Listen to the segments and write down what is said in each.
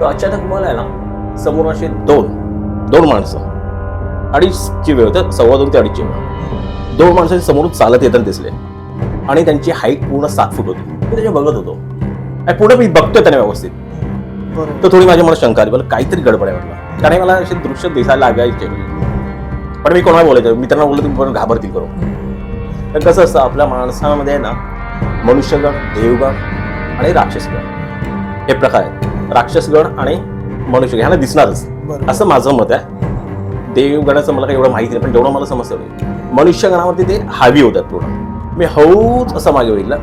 तर अचानक मला आहे ना समोर असे दोन दोन माणसं अडीचची वेळ होतं सव्वा दोन ते अडीचची वेळ. दोन माणसं समोरून चालत येताना दिसले. आणि त्यांची हाईट पूर्ण सात फूट होती. मी त्याच्या बघत होतो. आणि पुढे मी बघतोय त्यांना व्यवस्थित. तर थोडी माझ्या मला शंका आली. मला काहीतरी गडबड आहे म्हटलं कारण मला असे दृश्य दिसायला लागायचे. पण मी कोणाला बोलायचं? मित्रांना बोललं तुम्ही पण घाबरतील करून तर कसं असतं आपल्या माणसामध्ये ना मनुष्यगण देवगण आणि राक्षसगण हे प्रकार आहेत. राक्षसगण आणि मनुष्यगण ह्यांना दिसणारच. असं माझं मत आहे. देवगणाचं मला काही एवढं माहिती नाही पण जेवढं मला समजतं मनुष्यगणावरती ते हावी होतात पूर्ण. मी हळूच असं मागे बघितलं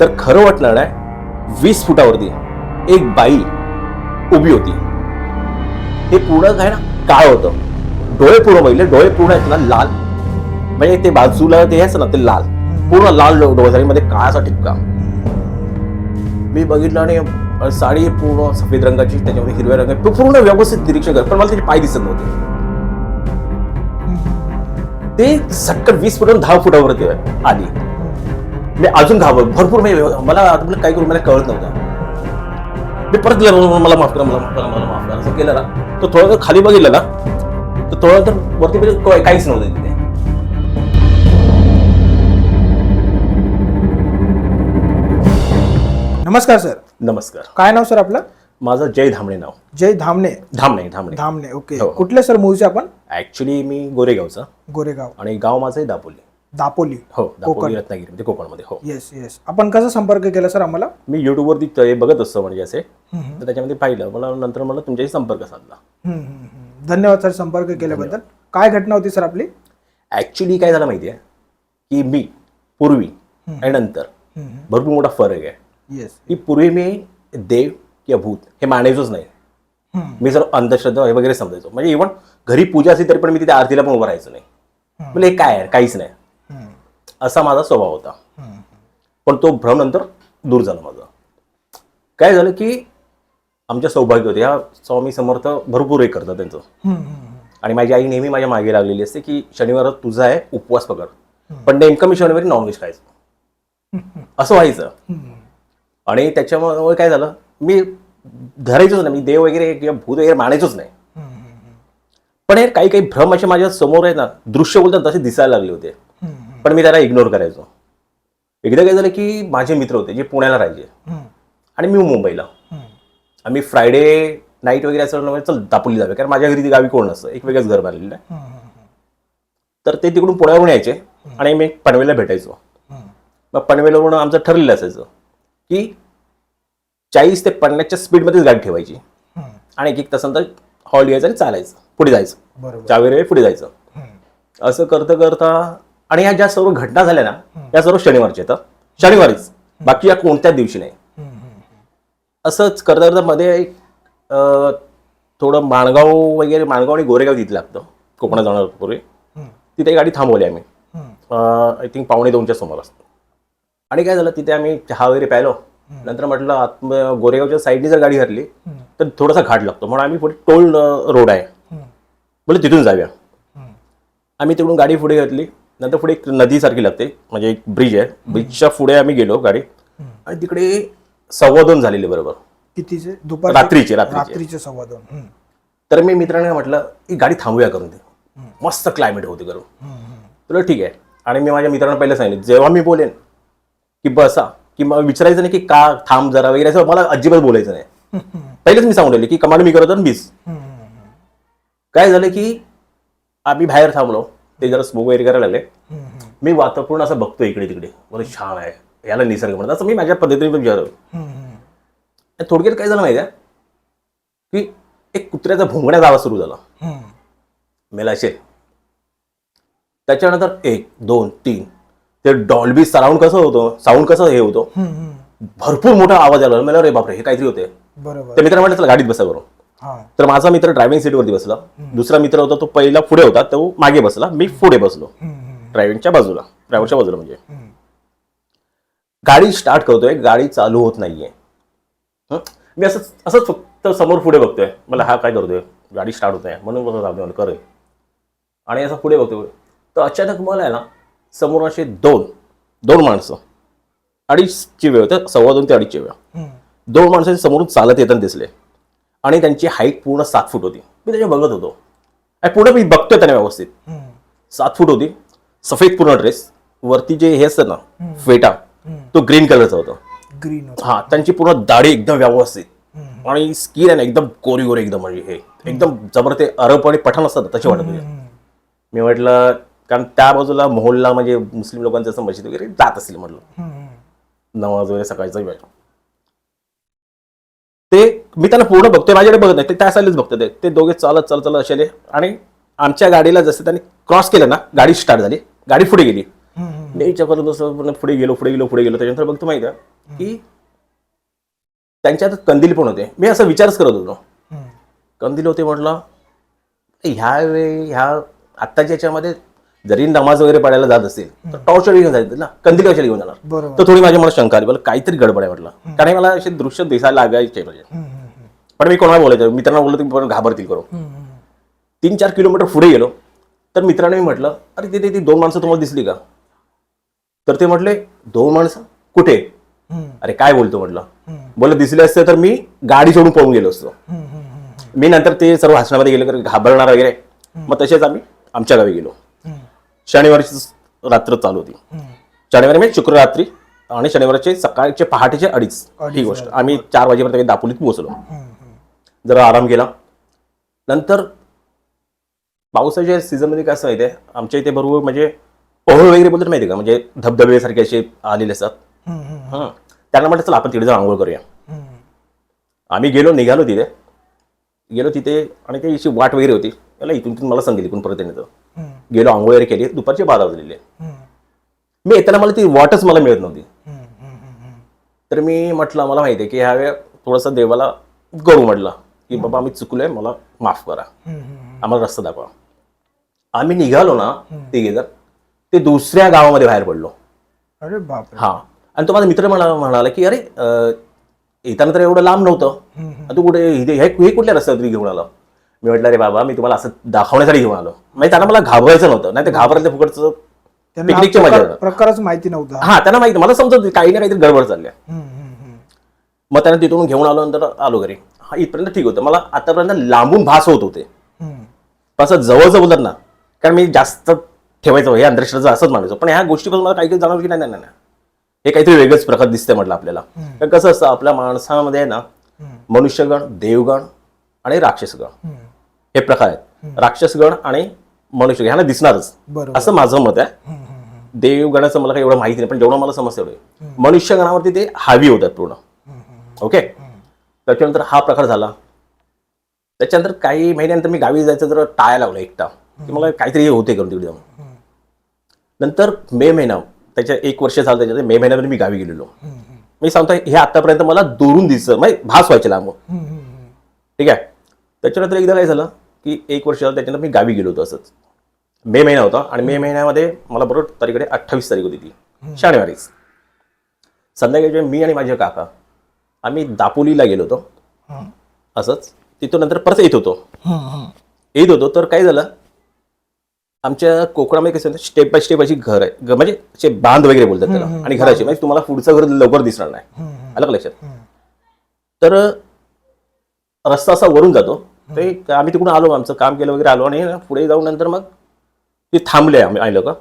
तर खरं वाटणार नाही वीस फुटावरती एक बाई उभी होती. ते पूर्ण काय ना काळ होतं. डोळे पूर्ण बघितले डोळे पूर्ण आहेत ना लाल. म्हणजे ते बाजूला ते असं ना ते लाल. पूर्ण लाल डोळे झाले मध्ये काळाचा ठिपका. मी बघितलं आणि साडी पूर्ण सफेद रंगाची त्याच्यामध्ये हिरव्या रंगाची पूर्ण व्यवस्थित निरीक्षण कर पण मला त्याचे पाय दिसत नव्हते. ते सटकन वीस फुटावरून दहा फुटावरती आली. मी अजून घाबर भरपूर मी मला आता काय करू मला कळत नव्हतं. मी परत गेला मला माफ करा मला माफ करा मला माफ करा असं केलं ना. तर थोडं जर खाली बघितलं ना तर थोडं तर वरती म्हणजे काहीच नव्हतं तिथे. नमस्कार सर. नमस्कार. काय नाव सर आपलं? माझं जय धामणे नाव. जय धामणे. धामणे धामणे. धामणे ओके. हो. कुठले सर मूळचे आपण? ऍक्च्युली मी गोरेगावचा. गोरेगाव. आणि गाव माझं आहे दापोली. दापोली. हो दापोली कोकण. रत्नागिरी म्हणजे कोकणमध्ये हो. येस येस आपण कसा संपर्क केला सर आम्हाला? मी युट्यूबवरती ते बघत असतो म्हणजे असे. हम्म, तर त्याच्यामध्ये पाहिलं. मला नंतर मला तुमच्याशी संपर्क साधला. हम्म, हम्म, हम्म. धन्यवाद सर संपर्क केल्याबद्दल. काय घटना होती सर आपली? ऍक्च्युली काय झालं माहिती आहे की मी पूर्वी आणि नंतर भरपूर मोठा फरक आहे. की पूर्वी मी देव किंवा भूत हे मानायचोच नाही. मी जर अंधश्रद्धा हे वगैरे समजायचो. म्हणजे इव्हन घरी पूजा असली तरी पण मी तिथे आरतीला पण उभं राहायचो नाही. म्हणजे हे काय आहे? काहीच नाही. असा माझा स्वभाव होता. पण तो भ्रम नंतर दूर झाला माझा. काय झालं की आमच्या सौभाग्य होते. ह्या स्वामी समर्थ भरपूर हे करतात त्यांचं. आणि माझी आई नेहमी माझ्या मागे लागलेली असते की शनिवार तुझा आहे उपवास पकड. पण नेमकं मी शनिवारी नॉनव्हेज खायचो. असं व्हायचं. आणि त्याच्यामुळे काय झालं? मी धरायचोच नाही. मी देव वगैरे किंवा भूत वगैरे मानायचोच नाही. पण हे काही काही भ्रम असे माझ्यासमोर आहेत ना दृश्य बोलतात तसे दिसायला लागले होते. पण मी त्याला इग्नोर करायचो. एकदा काय झालं की माझे मित्र होते जे पुण्याला राहायचे. आणि मी मुंबईला. आम्ही फ्रायडे नाईट वगैरे असं चल दापोली जावे कारण माझ्या घरी ती गावी कोण नसतं. एक वेगळंच घर बांधलेलं आहे. तर ते तिकडून पुण्यावरून यायचे. आणि मी पनवेलला भेटायचो. मग पनवेलवरून आमचं ठरलेलं असायचं. की चाळीस ते पन्नासच्या स्पीडमध्येच गाडी ठेवायची. आणि एक एक तासानंतर हॉल घ्यायचं आणि चालायचं. पुढे जायचं. चावेर पुढे जायचं. असं करता करता आणि ह्या ज्या सर्व घटना झाल्या ना या सर्व शनिवारच्या येतात शनिवारीच. बाकी या कोणत्याच दिवशी नाही. असंच करता करता मध्ये एक थोडं माणगाव वगैरे माणगाव आणि गोरेगाव तिथे लागतं. कोकणात जाणार पूर्वी. तिथे गाडी थांबवली आम्ही. आय थिंक पावणे दोनच्या समोर असतो. आणि काय झालं तिथे आम्ही चहा वगैरे प्यायलो. नंतर म्हटलं आत्म गोरेगावच्या साईडने जर गाडी हरली तर थोडासा घाट लागतो. म्हणून आम्ही पुढे टोल रोड आहे. बोले तिथून जाऊया. आम्ही तिकडून गाडी पुढे घेतली. नंतर पुढे एक नदीसारखी लागते म्हणजे एक ब्रिज आहे. ब्रिजच्या पुढे आम्ही गेलो गाडी. आणि तिकडे सव्वा दोन झालेले बरोबर. कितीचे? दुपार रात्रीचे रात्रीचे. सव्वा दोन. तर मी मित्राने म्हटलं ही गाडी थांबूया करून दे. मस्त क्लायमेट होती करून. तुला ठीक आहे. आणि मी माझ्या मित्रांना पहिलं सांगितलं जेव्हा मी बोलेन की बसा की मग विचारायचं नाही की का थांब जरा वगैरे असं मला अजिबात बोलायचं नाही. पहिलेच मी सांगून की कमांड मी करत मीच. काय झालं की आम्ही बाहेर थांबलो. ते जरा स्मोक वगैरे करायला लागले. मी वातावरण असं बघतो इकडे तिकडे. मला छान आहे. याला निसर्ग म्हणतात. असं मी माझ्या पद्धतीने पण थोडक्यात काय झालं माहिती आहे की एक कुत्र्याचा भोंगण्याचा आवाज सुरू झाला. मेला असे त्याच्यानंतर एक दोन तीन ते डॉल्बी साऊंड कसं होतं साऊंड कसं हे होतं भरपूर मोठा आवाज आला मला रे बापरे हे काहीतरी होते बरोबर. तर मित्र म्हटलं चला गाडीत बसा तर माझा मित्र ड्रायव्हिंग सीटवरती बसला. दुसरा मित्र होता तो पहिला पुढे होता तो मागे बसला. मी पुढे बसलो. ड्रायव्हिंगच्या बाजूला ड्रायव्हरच्या बाजूला म्हणजे. गाडी स्टार्ट करतोय गाडी चालू होत नाहीये? मी असं असंच फक्त समोर पुढे बघतोय. मला हा काय करतोय? गाडी स्टार्ट होत आहे. म्हणून बघत करे आणि असं पुढे बघतोय. तर अचानक मला आहे ना समोर असे दोन दोन माणसं. अडीचची वेळ होतं सव्वा दोन ते अडीचची वेळ. दोन माणसांच्या समोरून चालत येताना दिसले. आणि त्यांची हाईट पूर्ण सात फूट होती. मी त्याच्या बघत होतो. आणि पूर्ण मी बघतोय त्यांना व्यवस्थित. सात फूट होती. सफेद पूर्ण ड्रेस वरती जे हे असतं ना. फेटा. तो ग्रीन कलरचा होता. ग्रीन हा त्यांची पूर्ण दाढी एकदम व्यवस्थित. आणि स्किन आहे ना एकदम कोरी गोरी एकदम म्हणजे हे. एकदम जबर ते अरब आणि पठाण असतात तसे वाटत होते. मी म्हटलं कारण त्या बाजूला मोहल्ला म्हणजे मुस्लिम लोकांचं असं मस्जिद वगैरे जात असेल म्हटलं. नमाज वगैरे सकाळचा वेळ ते मी त्यांना पूर्ण बघतोय माझ्याकडे बघत नाही. ते त्या साईडलाच बघतात ते. दोघे चालत चालत चालत असेले आणि आमच्या गाडीला जसं त्यांनी क्रॉस केलं ना गाडी स्टार्ट झाली. गाडी पुढे गेली. करत असं पूर्ण पुढे गेलो पुढे गेलो पुढे गेलो. त्याच्यानंतर बघतो माहिती आहे की? त्यांच्यात कंदील पण होते. मी असा विचारच करत होतो. कंदील होते म्हटलं ह्या वेळी ह्या आत्ताच्या याच्यामध्ये जरी नमाज वगैरे पडायला जात असेल तर टॉर्च घेऊन जायचं ना? कंदील कशाला घेऊन जाणार? तर थोडी माझ्या मला शंका आली मला काहीतरी गडबड आहे म्हटलं. कारण मला असे दृश्य दिसायला लागायचे म्हणजे. पण मी कोणाला बोलायचं? मित्रांना बोललो तुम्ही घाबरतील करू. तीन चार किलोमीटर पुढे गेलो तर मित्राने मी म्हटलं अरे तिथे ती दोन माणसं तुम्हाला दिसली का? तर ते म्हटले दोन माणसं? कुठे. अरे काय बोलतो? म्हटलं. बोललं दिसले असते तर मी गाडी सोडून पळून गेलो असतो. मी नंतर ते सर्व हसण्यामध्ये गेलो घाबरणार वगैरे. मग तसेच आम्ही आमच्या गावी गेलो. शनिवारची रात्र चालू होती. शनिवारी म्हणजे शुक्र रात्री आणि शनिवारचे सकाळचे पहाटेचे अडीच ही गोष्ट आम्ही चार वाजेपर्यंत दापोलीत पोहोचलो. जरा आराम केला नंतर पावसाच्या सीझनमध्ये कसं आहे ते आमच्या इथे बरोबर म्हणजे पहळ वगैरे बोलतात माहिती आहे का म्हणजे धबधबे सारखे असे आलेले असतात. त्यांना म्हटलं चला आपण तिथे जाऊन आंघोळ करूया. आम्ही गेलो निघालो तिथे गेलो तिथे आणि ते अशी वाट वगैरे होती त्याला इथून इथून मला सांगितली इकडून परत येण्याचं. गेलो आंघोळ केली दुपारचे बारा वाजलेले. मी येताना मला ती वाटच मला मिळत नव्हती. तर मी म्हटलं मला माहिती आहे की ह्यावेळी थोडंसं देवाला करू म्हटलं की बाबा आम्ही चुकलोय मला माफ करा. आम्हाला रस्ता दाखवा. आम्ही निघालो ना तिघे जर ते दुसऱ्या गावामध्ये बाहेर पडलो. अरे बापरे. हा. आणि तो माझा मित्र मला म्हणाला की अरे येताना तर एवढं लांब नव्हतं. तू कुठे हे कुठल्या रस्त्यावर तुम्ही घेऊन आलो? मी म्हटलं रे बाबा मी तुम्हाला असं दाखवण्यासाठी घेऊन आलो. म्हणजे त्यांना मला घाबरायचं नव्हतं. नाही तर घाबरायचं फुकटचं पिकनिकच्या मजा. प्रकारच माहिती नव्हता. हा त्यांना माहिती. मला समजत काही ना काहीतरी गडबड चालल्या. मग त्यांना तिथून घेऊन आलो नंतर आलो घरी. हा इथपर्यंत ठीक होतं. मला आतापर्यंत लांबून भास होत होते. असं जवळचं बोलतात ना कारण मी जास्त ठेवायचं हे अंधश्रद्धा असंच मानायचो. पण ह्या गोष्टीपासून मला काही काही जाणवलं की नाही नाही नाही. हे काहीतरी वेगळंच प्रकार दिसतंय म्हटलं आपल्याला. कारण कसं असतं आपल्या माणसामध्ये ना. मनुष्यगण देवगण आणि राक्षसगण. हे प्रकार आहेत. राक्षसगण आणि मनुष्य ह्यांना दिसणारच. असं माझं मत आहे. देवगणाचं मला काही एवढं माहिती नाही पण जेवढं मला समजतं एवढं. मनुष्यगणावरती ते हावी होतात पूर्ण. ओके? त्याच्यानंतर हा प्रकार झाला. त्याच्यानंतर काही महिन्यानंतर मी गावी जायचं जर टाळायला लागलो एकटा. की मला काहीतरी हे होते करून तिकडे जाऊन. नंतर मे महिना त्याच्या एक वर्ष झालं त्याच्यात मे महिन्यामध्ये मी गावी गेलेलो. मी सांगतो हे आतापर्यंत मला दुरून दिसतं म्हणजे भास व्हायचे लांब. ठीक आहे? त्याच्यानंतर एकदा काय झालं? की एक वर्ष झालं त्याच्यानंतर मी गावी गेलो होतो असंच. मे महिना होता आणि मे महिन्यामध्ये मला बरोबर तारीखकडे अठ्ठावीस तारीख होती ती. शनिवारीच. संध्याकाळी मी आणि माझे काका आम्ही दापोलीला गेलो होतो. असंच. तिथून नंतर परत येत होतो. येत होतो. तर काय झालं? आमच्या कोकणामध्ये कसं स्टेप बाय स्टेप अशी घर आहे. म्हणजे असे बांध वगैरे बोलतात त्याला. आणि घराची. म्हणजे तुम्हाला पुढचं घर लवकर दिसणार नाही. आलं का लक्षात. तर रस्ता असा वरून जातो. ते आम्ही तिकडून आलो आमचं काम केलं वगैरे आलो आणि पुढे जाऊन नंतर मग ते थांबले आम्ही आले का?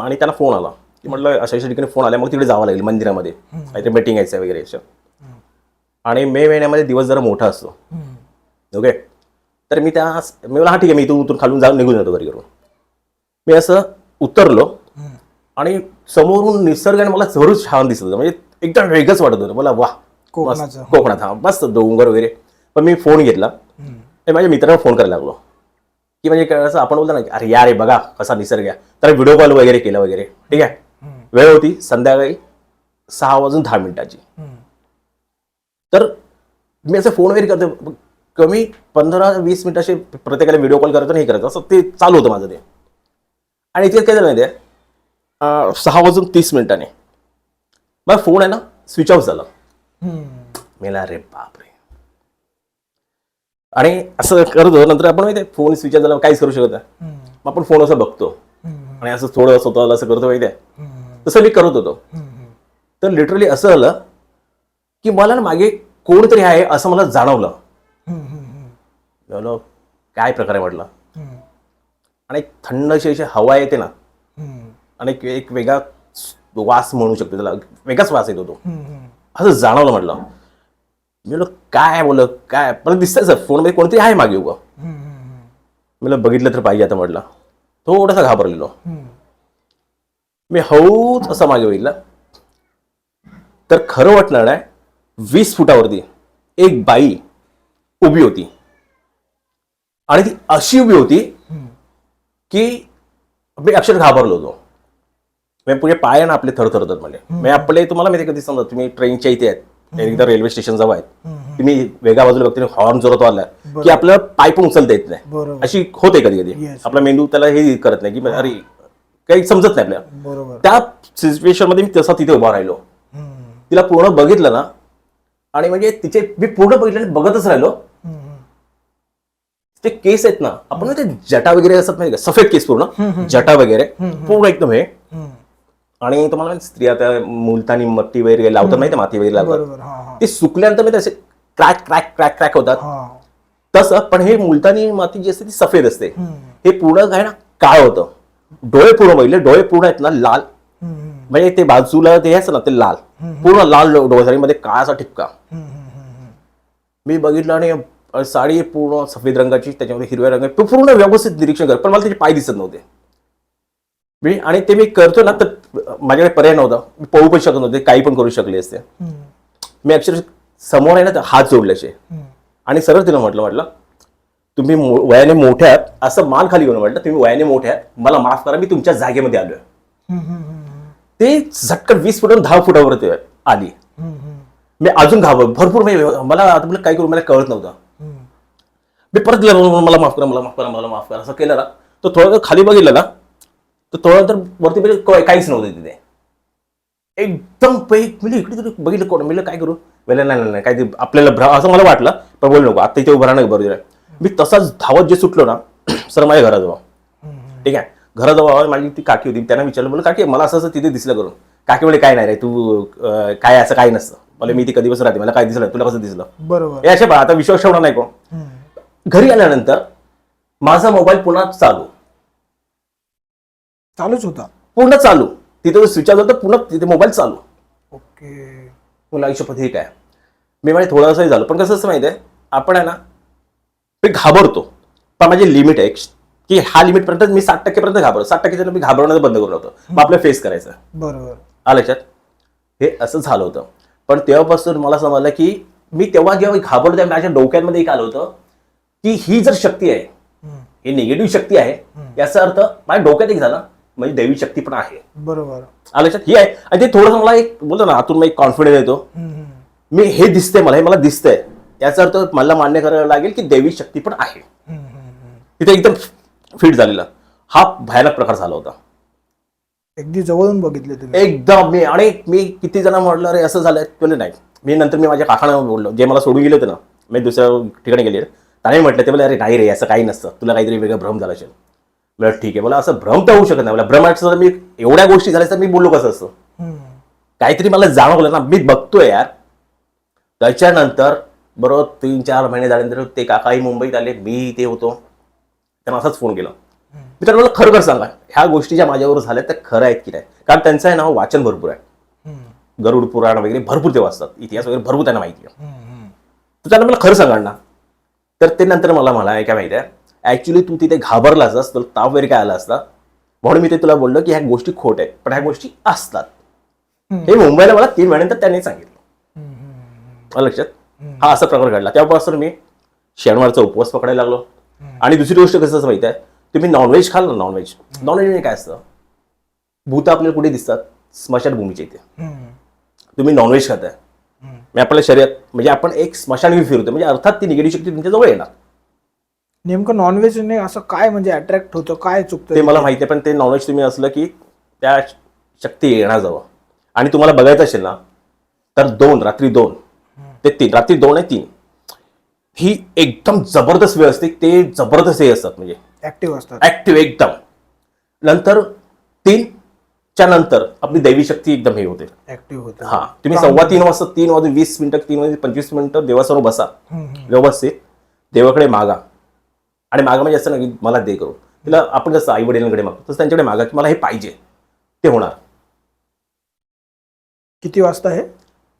आणि त्यांना फोन आला. की म्हटलं अशा अशा ठिकाणी फोन आला मग तिकडे जावं लागेल मंदिरामध्ये. काहीतरी मीटिंग यायचं वगैरे असं. आणि मे महिन्यामध्ये दिवस जरा मोठा असतो. ओके? तर मी त्या मी मला हा ठीक आहे मी इथून उतरून खालून जाऊन निघून जातो घरी करून. मी असं उतरलो. आणि समोरून निसर्गाने मला जरूर छान दिसत होतं. म्हणजे एकदम वेगळंच वाटत होतं. मला वा कोकणात हा मस्त डोंगर वगैरे. पण मी फोन घेतला. आणि माझ्या मित्राला फोन करायला लागलो. की म्हणजे असं आपण बोलतो ना अरे यार रे बघा कसा निसर्ग आहे. तर व्हिडिओ कॉल वगैरे केला वगैरे. ठीक आहे. वेळ होती संध्याकाळी सहा वाजून दहा मिनिटाची. तर मी असं फोन वगैरे करतो कमी पंधरा वीस मिनिट असे प्रत्येकाला व्हिडिओ कॉल करतो नाही करत. असं ते चालू होतं माझं ते. आणि इतक्यात काय झालं अं, सहा वाजून तीस मिनिटाने. मग फोन आहे ना स्विच ऑफ झाला. मेला रे बापरे. आणि असं करत होतो नंतर आपण माहिती आहे फोन स्विच झाला काहीच करू शकत नाही. मग आपण फोन असं बघतो. आणि असं थोडं स्वतःला असं करतो माहिती आहे. तसं मी करत होतो. तर लिटरली असं झालं की मला ना मागे कोणतरी आहे असं मला जाणवलं. काय प्रकार हम्म, आणि थंडशी अशी हवा येते ना. आणि एक- वेगळा वास म्हणू शकतो त्याला. वेगळाच वास येतो तो. असं जाणवलं म्हटलं. मी काय बोल काय? मला दिसतंय सर फोनमध्ये कोणतरी आहे मागे हम्म, मला बघितलं तर पाहिजे आता म्हटलं. थोडासा घाबरलेलो. मी हळूच असं मागे बघितलं. तर खरं वाटणार नाही वीस फुटावरती एक बाई उभी होती. आणि ती अशी उभी होती. की मी अक्षर घाबरलो होतो. मी पुढे पाय ना आपले थरथरतात म्हणजे मी आपले तुम्हाला माहिती कधी समजा तुम्ही ट्रेनच्या इथे आहेत. एकदा रेल्वे स्टेशन जवळ आहेत. तुम्ही वेगळ्या बाजूला बघते हॉर्न जोरात आला की आपल्याला पाय पण उचलता येत नाही. अशी होते कधी कधी. आपला मेंदू त्याला हे करत नाही की अरे काही समजत नाही आपल्याला. त्या सिच्युएशनमध्ये मी तसा तिथे उभा राहिलो. तिला पूर्ण बघितलं ना आणि म्हणजे तिचे मी पूर्ण बघितलं आणि बघतच राहिलो. ते केस आहेत ना आपण ते जटा वगैरे असतात माहिती का? सफेद केस पूर्ण. जटा वगैरे. पूर्ण एकदम हे. आणि तुम्हाला स्त्रिया त्या मुलतानी मट्टी वगैरे लावतात माहिती माती वगैरे लावतात. ते सुकल्यानंतर मी तसे क्रॅक क्रॅक क्रॅक क्रॅक होतात. तसं पण हे मुलतानी माती जी असते ती सफेद असते. हे पूर्ण काय ना काळ होतं. डोळे पूर्ण बघितले डोळे पूर्ण आहेत ना लाल. म्हणजे ते बाजूला ते असं ना ते लाल. पूर्ण लाल डोळे मध्ये काळाचा ठिपका. मी बघितलं आणि साडी पूर्ण सफेद रंगाची त्याच्यामध्ये हिरव्या रंगाची तो पूर्ण व्यवस्थित निरीक्षण कर पण मला त्याचे पाय दिसत नव्हते. मी आणि ते मी करतो ना तर माझ्याकडे पर्याय नव्हता. मी पळू पण शकत नव्हते काही पण करू शकले असते. मी अक्षरशः समोर आहे ना तर हात जोडले असे हम्म. आणि सरळ तिला म्हटलं म्हटलं तुम्ही मो- वयाने मोठे आहात असं मान खाली घेऊन म्हटलं तुम्ही वयाने मोठे आहात मला माफ करा मी तुमच्या जागेमध्ये आलोय. ते झटकन वीस फुटावरून दहा फुटावरती आली. हम्म, हम्म, मी अजून घाबर भरपूर मी मला आता काय करू मला कळत नव्हतं. मी परत गेला मला माफ करा मला माफ करा मला माफ करा असं केलं ना तो थोडं खाली बघितलं ना तर थोडं नंतर वरती काय- काहीच नव्हतं तिथे. एकदम पै म्हणजे इकडे तरी बघितलं कोण म्हणलं काय करू? म्हणलं नाही नाही, नाही काय ते आपल्याला भ्रा असं मला वाटलं पण बोलू नको आता इथे उभं राहणं बरोबर मी तसाच धावत जे सुटलो ना सर माझ्या घराजवळ. ठीक आहे? घराजवळ माझी ती काकी होती त्यांना विचारलं बोल काकी मला असं असं तिथे दिसलं करून. काकी म्हणजे काय नाही रे तू काय असं काही नसतं. मला मी ती कधी बसून राहते मला काय दिसलं तुला कसं दिसलं? बरोबर. हे असे पहा, आता विश्वास ठेवणार नाही कोण. हम्म. घरी आल्यानंतर माझा मोबाईल पुन्हा चालू. चालूच होता. पूर्ण चालू. तिथे स्विच ऑफ होतं पुन्हा तिथे मोबाईल चालू. ओके. मला आयुष्यपत हे काय मी म्हणजे थोडंसंही झालं. पण कसं असं माहिती आहे आपण आहे ना मी घाबरतो. पण माझी लिमिट आहे की हा लिमिटपर्यंत मी साठ टक्केपर्यंत घाबरतो साठ टक्के मी घाबरण्याचं बंद करून होतो मग आपलं फेस करायचं. बरोबर. आलं लक्षात? हे असं झालं होतं. पण तेव्हापासून मला समजलं की मी तेव्हा जेव्हा घाबरतो तेव्हा माझ्या डोक्यामध्ये एक आलं होतं की ही जर शक्ती आहे. ही निगेटिव्ह शक्ती आहे याचा अर्थ माझ्या डोक्यात एक झाला म्हणजे दैवी शक्ती पण आहे. बरोबर. लक्षात? ही आहे. आणि ते थोडंसं मला एक बोलतो ना आतून एक कॉन्फिडन्स येतो. मी हे दिसतंय मला हे मला दिसतंय. याचा अर्थ मला मान्य करायला लागेल की दैवी शक्ती पण आहे. तिथे एकदम फिट झालेला. हा भयानक प्रकार झाला होता. अगदी जवळून बघितले तुम्ही. एकदम. मी आणि मी किती जण म्हटलं अरे असं झालंय. तुला नाही. मी नंतर मी माझ्या काकांना बोललो. जे मला सोडून गेले होते ना मी दुसऱ्या ठिकाणी गेले. त्याने म्हटलं ते मला अरे नाही रे असं काही नसतं. तुला काहीतरी वेगळं भ्रम झाला असेल. मला ठीक आहे मला असं भ्रम तर होऊ शकत नाही. मला भ्रम असं तर मी एवढ्या गोष्टी झाल्या तर मी बोललो कसं असतं? हम्म. काहीतरी मला जाणवलं ना मी बघतोय यार. त्याच्यानंतर बरोबर तीन चार महिने झाल्यानंतर ते काकाही मुंबईत आले मी इथे होतो. त्यांना असाच फोन केला. मी त्यांना मला खरं खरं सांगा ह्या गोष्टी ज्या माझ्यावर झाल्या त्या खरं आहेत की नाही? कारण त्यांचं आहे ना वाचन भरपूर आहे. गरुड पुराण वगैरे भरपूर ते वाचतात. इतिहास वगैरे भरपूर त्यांना माहिती आहे. तर त्यांना मला खरं सांगा ना. तर ते नंतर मला मला काय माहिती आहे ऍक्च्युली तू तिथे घाबरला असतास तर ताप वगैरे काय आला असता? म्हणून मी ते तुला बोललो की ह्या गोष्टी खोट आहेत पण ह्या गोष्टी असतात. हे मुंबईला मला तीन महिन्यानंतर त्यांनी सांगितलं. लक्षात? हा असा प्रकार घडला. तेव्हापासून मी शनिवारचा उपवास पकडायला लागलो. आणि दुसरी गोष्ट कसं असं माहिती आहे? तुम्ही नॉनव्हेज खाल ना नॉनव्हेज नॉनव्हेज म्हणजे काय असतं? भूत आपल्याला कुठे दिसतात? स्मशानभूमीच्या इथे. तुम्ही नॉनव्हेज खाताय. हम्म. मी आपल्या शरीरात म्हणजे आपण एक स्मशानभूमी फिरतो म्हणजे अर्थात ती निगेटिव्ह शक्ती तुमच्या जवळ येणार. नेमकं नॉनव्हेजने असं काय म्हणजे अट्रॅक्ट होतं काय ते चुकतं मला माहिती आहे पण ते नॉनव्हेज तुम्ही असलं की त्या शक्ती येणार जवळ आणि तुम्हाला बघायचं असेल ना तर दोन रात्री दोन. ते तीन रात्री दोन आहे तीन. ही एकदम जबरदस्त वेळ असते ते जबरदस्त हे असतात म्हणजे. ऍक्टिव्ह असतात. ऍक्टिव्ह एकदम. नंतर तीन च्या नंतर आपली दैवी शक्ती एकदम हे होते. ऍक्टिव्ह होते. हा तुम्ही सव्वा तीन वाजता तीन वाजून वीस मिनिटं तीन वाजून पंचवीस मिनिटं देवासमोर बसा. व्यवस्थित. देवाकडे मागा. आणि मागा म्हणजे असं ना की मला दे करून. तिला आपण जसं आई वडिलांकडे मागतो तसं त्यांच्याकडे मागा की मला हे पाहिजे. ते होणार. किती वाजता हे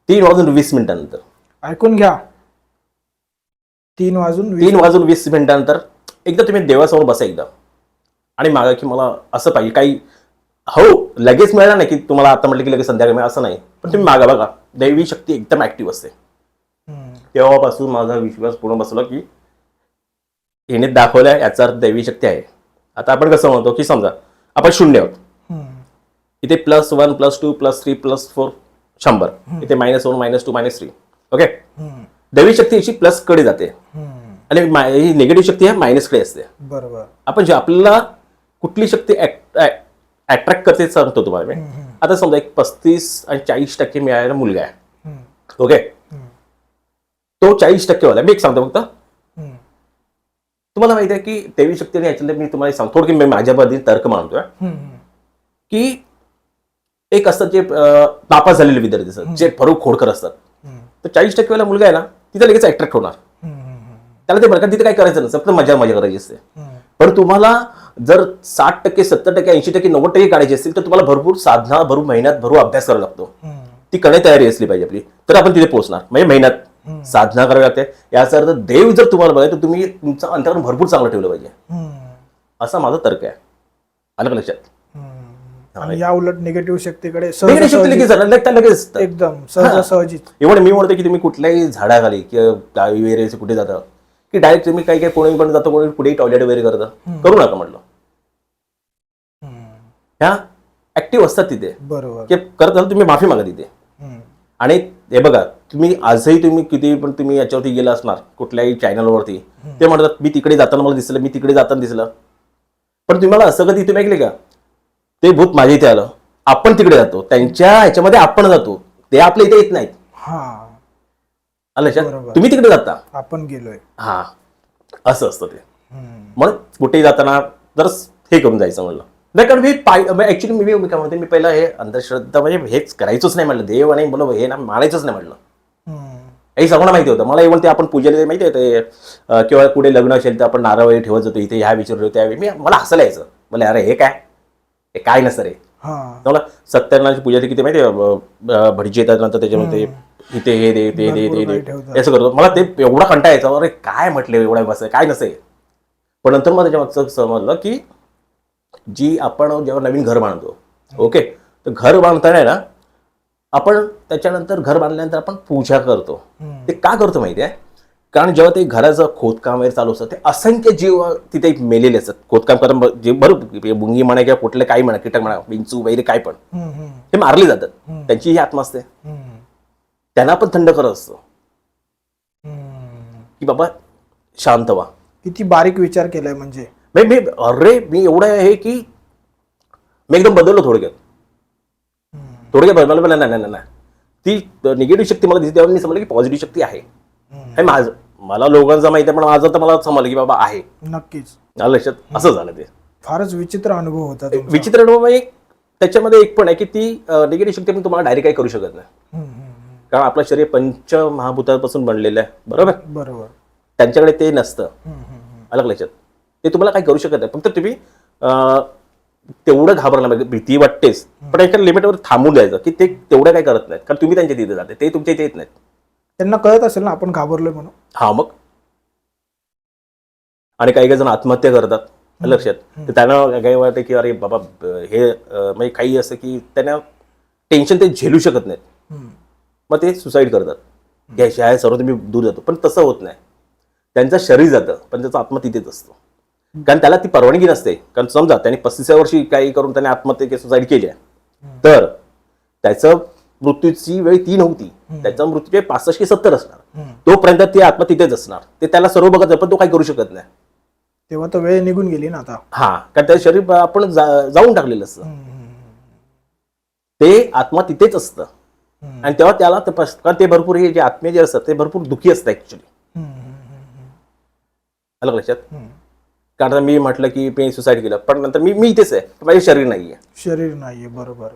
तीन वाजून वीस मिनिटानंतर. ऐकून घ्या. तीन वाजून तीन वाजून वीस मिनिटानंतर एकदा तुम्ही देवासमोर बसा एकदा. आणि मागा की मला असं पाहिजे. काही हो लगेच मिळणार नाही की तुम्हाला आता म्हटलं की लगेच संध्याकाळी मिळेल असं नाही. पण तुम्ही मागा बघा. दैवी शक्ती एकदम ऍक्टिव्ह असते. तेव्हापासून माझा विश्वास पूर्ण बसला की हिने दाखवल्या याचा अर्थ दैवी शक्ती आहे. आता आपण कसं म्हणतो की समजा आपण शून्य आहोत. इथे plus one plus two plus three plus four शंभर. इथे minus one minus two minus three okay दैवी शक्ती याची प्लसकडे जाते. आणि ही निगेटिव्ह शक्ती आहे मायनसकडे असते. बरोबर. आपण जे आपल्याला कुठली शक्ती अट्रॅक्ट करते सांगतो तुम्हाला मी. आता समजा एक पस्तीस आणि चाळीस टक्के मिळालेला मुलगा आहे. ओके तो चाळीस टक्के वाला मी एक सांगतो फक्त. तुम्हाला माहिती आहे की देवी शक्तीने याच्यातले मी तुम्हाला सांगतो. की मी माझ्या पद्धतीने तर्क मानतोय. की एक असतात जे अं, नापास झालेले विद्यार्थी असतात जे भरू खोडकर असतात. तर चाळीस टक्केवाला मुलगा आहे ना तिथे लगेच अट्रॅक्ट होणार. त्याला ते बरं का तिथे काय करायचं नसतं फक्त मजा मजा करायची असते. पण तुम्हाला जर साठ टक्के सत्तर टक्के ऐंशी टक्के नव्वद टक्के काढायची असतील तर तुम्हाला भरपूर साधना भरपूर मेहनत भरपूर अभ्यास करावा लागतो. ती करण्याची तयारी असली पाहिजे आपली. तर आपण तिथे पोहोचणार. म्हणजे मेहनत. साधना करावी लागते. याचा अर्थ देव जर तुम्हाला बघाय तर तुम्ही तुमचं अंतरण भरपूर चांगलं ठेवलं पाहिजे. असा माझा तर्क आहे. आलं लक्षात. आणि या उलट निगेटिव्ह शक्तीकडे सहजासहजी- लगेच. एकदम सहजासहजीच एवढं मी म्हणतो की तुम्ही कुठल्याही झाडाखाली किंवा वगैरे कुठे जाता की डायरेक्ट तुम्ही काही काही कोणी पण जातो कोणी कुठेही टॉयलेट वगैरे करतं करू नका म्हटलं. ह्या ऍक्टिव्ह असतात तिथे. बरोबर. की करत तुम्ही माफी मागा तिथे. आणि हे बघा तुम्ही आजही तुम्ही किती पण तुम्ही याच्यावरती गेला असणार कुठल्याही चॅनलवरती ते म्हणतात मी तिकडे जाताना मला दिसलं मी तिकडे जाताना दिसलं. पण तुम्हाला असं कधी तुम्ही ऐकले का? ते भूत माझ्या इथे आलं. आपण तिकडे जातो. त्यांच्या ह्याच्यामध्ये आपण जातो. ते आपल्या इथे येत नाहीत. हा. आलं लक्षात? बरोबर. तुम्ही तिकडे जाता. आपण गेलोय. हा. असं असतं ते. म्हणून कुठेही जाताना जर हे करून जायचं म्हणलं. नाही कारण मी पाय ऍक्च्युली मी काय म्हणते मी पहिला हे अंधश्रद्धा म्हणजे हेच करायचंच नाही म्हटलं देव आणि बोल हे ना मानायचंच नाही म्हटलं हे सगळं माहिती होतं. मला इव्हन ते आपण पूजेला माहिती आहे ते अं, किंवा पुढे लग्न असेल तर आपण नारळ वगैरे ठेवत जातो इथे ह्या विचारलो त्यावेळी मी मला हसायला यायचं मला अरे हे काय? हे काय नसतं रे? हा. मला सत्यनारायणाची पूजा किती माहिती भटजी येतात नंतर त्याच्यामध्ये इथे हे दे ते दे ते दे असं करतो. मला ते एवढा कंटाळा यायचा. अरे काय म्हटले एवढा बस काय नसे पण नंतर मला त्याच्या समजलं की जी आपण जेव्हा नवीन घर बांधतो ओके? तर घर बांधताना ना आपण त्याच्यानंतर घर बांधल्यानंतर आपण पूजा करतो. ते का करतो माहिती आहे कारण जेव्हा ते घराचं खोदकाम वगैरे चालू असतं ते असंख्य जीव तिथे मेलेले असतात. खोदकाम करून जे बरोबर बुंगी म्हणा किंवा कुठलं काही म्हणा कीटक म्हणा विंचू वगैरे काय पण ते मारले जातात. त्यांची ही आत्मा असते. त्यांना पण थंड करत असतो. की बाबा शांत व्हा. किती बारीक विचार केलाय म्हणजे. मी अरे मी एवढं आहे की मी एकदम बदललो थोडक्यात. थोडक्यात बदललं पण नाही नाही नाही, ती निगेटिव्ह शक्ती मला दिसते तेव्हा मी समजलं की पॉझिटिव्ह शक्ती आहे. हे माझं मला लोकांचं माहिती आहे पण माझं तर मला समजलं की बाबा आहे. नक्कीच. लक्षात असं झालं ते. फारच विचित्र अनुभव होता. विचित्र अनुभव म्हणजे त्याच्यामध्ये एक पण आहे की ती निगेटिव्ह शक्ती पण तुम्हाला डायरेक्ट काही करू शकत नाही. कारण आपलं शरीर पंचमहाभूतापासून बनलेलं आहे बरोबर? बरोबर. त्यांच्याकडे ते नसतं. अलग लक्षात? ते तुम्हाला काही करू शकत नाही. फक्त तुम्ही तेवढं घाबरलं पाहिजे भीती वाटतेच. पण एका लिमिटवर थांबून द्यायचं की ते तेवढं काय करत नाहीत. कारण तुम्ही त्यांच्या तिथे जाते ते तुमच्या इथे येत नाहीत. त्यांना कळत असेल ना आपण घाबरलोय म्हणून. हा मग? आणि काही काही जण आत्महत्या करतात लक्षात. तर त्यांना काही वाटतं की अरे बाबा हे म्हणजे काही असं की त्यांना टेन्शन ते झेलू शकत नाहीत. मग ते सुसाईड करतात. अशी आहे सर्व तुम्ही दूर जातो. पण तसं होत नाही. त्यांचं शरीर जातं पण त्याचा आत्मा तिथेच असतो. कारण त्याला ती परवानगी नसते. कारण समजा त्यांनी पस्तीसव्या वर्षी काही करून त्याने आत्महत्या सुसाईड केली आहे. तर त्याचं मृत्यूची वेळ ती नव्हती त्याचा मृत्यू वेळ पासष्ट की सत्तर असणार. तोपर्यंत ती आत्मा तिथेच असणार. ते त्याला सर्व बघत पण तो काही करू शकत नाही. तेव्हा तर वेळ निघून गेली ना आता. हा कारण त्या शरीर आपण जाऊन टाकलेलं असतं. ते आत्मा तिथेच असतं. आणि तेव्हा त्याला ते कारण ते भरपूर हे जे आत्मे जे असतात ते भरपूर दुःखी असतात ऍक्च्युली लक्षात. कारण मी म्हटलं की मी सुसाईड केलं. पण नंतर मी मी इथेच आहे. माझे शरीर नाही आहे शरीर नाहीये बरोबर.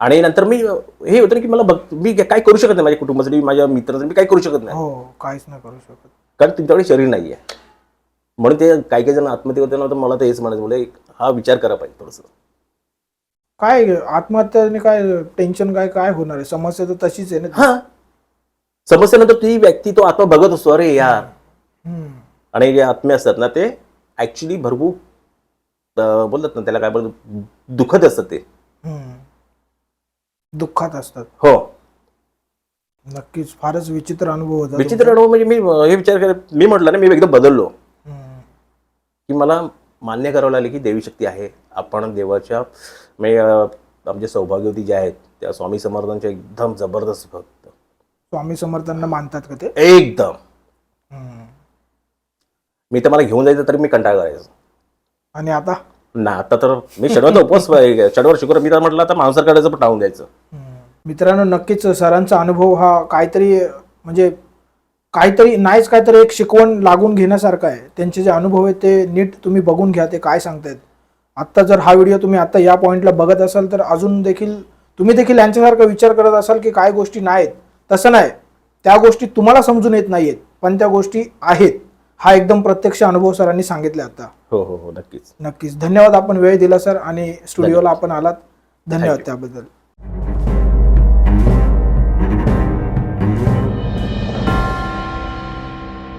आणि नंतर मी हे होतं ना की मला बघ मी काय करू शकत नाही माझ्या कुटुंबासाठी माझ्या मित्रासाठी मी काय करू शकत नाही. हो काहीच नाही करू शकत. कारण तुमच्याकडे शरीर नाही आहे म्हणून ते काही काही जण आत्महत्या होते ना तर मला तर हेच म्हणायचं मुले हा विचार करा पाहिजे थोडंसं. काय आत्महत्याने काय टेन्शन काय काय होणार आहे? समस्या तर तशीच आहे ना हा. समस्येनंतर ती व्यक्ती तो आत्मा बघत असतो. अरे यार. हम्म. आणि जे आत्मे असतात ना ते ऍक्च्युली भरपूर बोलतात ना त्याला काय बोलतात दुःखद असतात ते. दुःखात असतात. हो. नक्कीच फारच विचित्र अनुभव होता विचित्र अनुभव म्हणजे मी हे विचार करत मी म्हटलं ना मी एकदम बदललो. की मला मान्य करावं लागले की देवी शक्ती आहे. आपण देवाच्या म्हणजे आमचे सौभाग्यवती जे आहेत त्या स्वामी समर्थांच्या एकदम जबरदस्त भक्त. स्वामी समर्थांना मानतात का ते? एकदम. मी तर मला घेऊन जायचं तरी मी कंटाळा करायचो. आणि आता? ना आता तर मी शनिवारचा उपवास शनिवार शुक्रवार मी तर म्हटलं आता मांसार काढायचं पण टाळून द्यायचं. मित्रांनो नक्कीच सरांचा अनुभव हा काहीतरी म्हणजे काहीतरी नाहीच काहीतरी एक शिकवण लागून घेण्यासारखा आहे. त्यांचे जे अनुभव आहेत ते नीट तुम्ही बघून घ्या ते काय सांगतायत. आत्ता जर हा व्हिडिओ तुम्ही आता या पॉईंटला बघत असाल तर अजून देखील तुम्ही देखील यांच्यासारखा विचार करत असाल की काय गोष्टी नाहीत. तसं नाही. त्या गोष्टी तुम्हाला समजून येत नाहीयेत पण त्या गोष्टी आहेत. हा एकदम प्रत्यक्ष अनुभव सरांनी सांगितला आता. हो हो हो नक्कीच. नक्कीच. धन्यवाद आपण वेळ दिला सर आणि स्टुडिओला आपण आलात. धन्यवाद त्याबद्दल.